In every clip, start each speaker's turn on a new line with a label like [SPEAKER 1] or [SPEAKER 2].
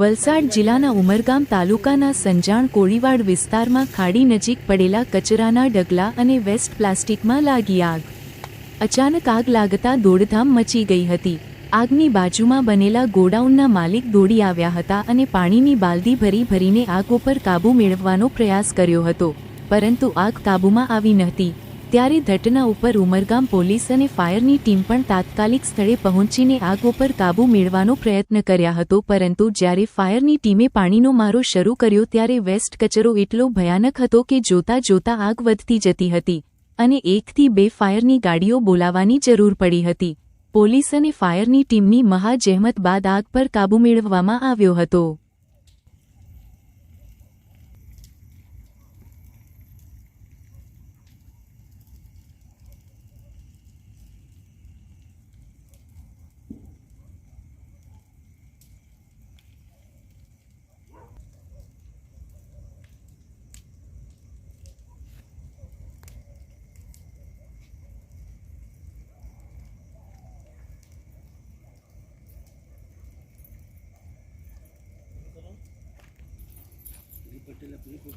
[SPEAKER 1] વલસાડ જિલ્લાના ઉમરગામ તાલુકાના સંજાણ કોળીવાડ વિસ્તારમાં ખાડી નજીક પડેલા કચરાના ડગલા અને વેસ્ટ પ્લાસ્ટિકમાં લાગી આગ. અચાનક આગ લાગતા દોડધામ મચી ગઈ હતી. આગની બાજુમાં બનેલા ગોડાઉનના માલિક દોડી આવ્યા હતા અને પાણીની બાલદી ભરી ભરીને આગ ઉપર કાબૂ મેળવવાનો પ્રયાસ કર્યો હતો, પરંતુ આગ કાબૂમાં આવી નહોતી. ત્યારે ઘટના ઉપર ઉમરગામ પોલીસ અને ફાયરની ટીમ પણ તાત્કાલિક સ્થળે પહોંચીને આગ ઉપર કાબૂ મેળવવાનો પ્રયત્ન કર્યા હતો. પરંતુ જ્યારે ફાયરની ટીમે પાણીનો મારો શરૂ કર્યો ત્યારે વેસ્ટ કચરો એટલો ભયાનક હતો કે જોતા જોતા આગ વધતી જતી હતી અને એકથી બે ફાયરની ગાડીઓ બોલાવવાની જરૂર પડી હતી. પોલીસ અને ફાયરની ટીમની મહાજહેમત બાદ આગ પર કાબૂ મેળવવામાં આવ્યો હતો. people.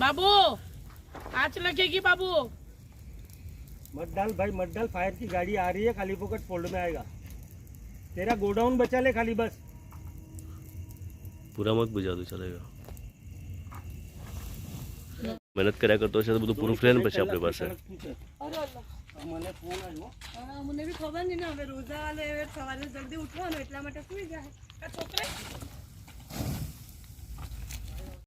[SPEAKER 2] बाबू आँच लगेगी बाबू
[SPEAKER 3] मत डाल भाई मत डाल फायर की गाड़ी आ रही है खाली फोकट फोल्ड में आएगा तेरा गोडाउन बचा ले खाली बस
[SPEAKER 4] પૂરા મત બુજા દો ચાલેગા મહેનત કર્યા કરતો હશે તો બધું પૂરું ફ્રેન પછી આપણી પાસે
[SPEAKER 3] મને ફોન આવ્યો
[SPEAKER 5] હા, મને બી ખબર નહીં ને હવે રોજા વાલે હવે સવારે જલ્દી ઉઠવાનું એટલા માટે સુઈ જાય
[SPEAKER 2] આ છોકરા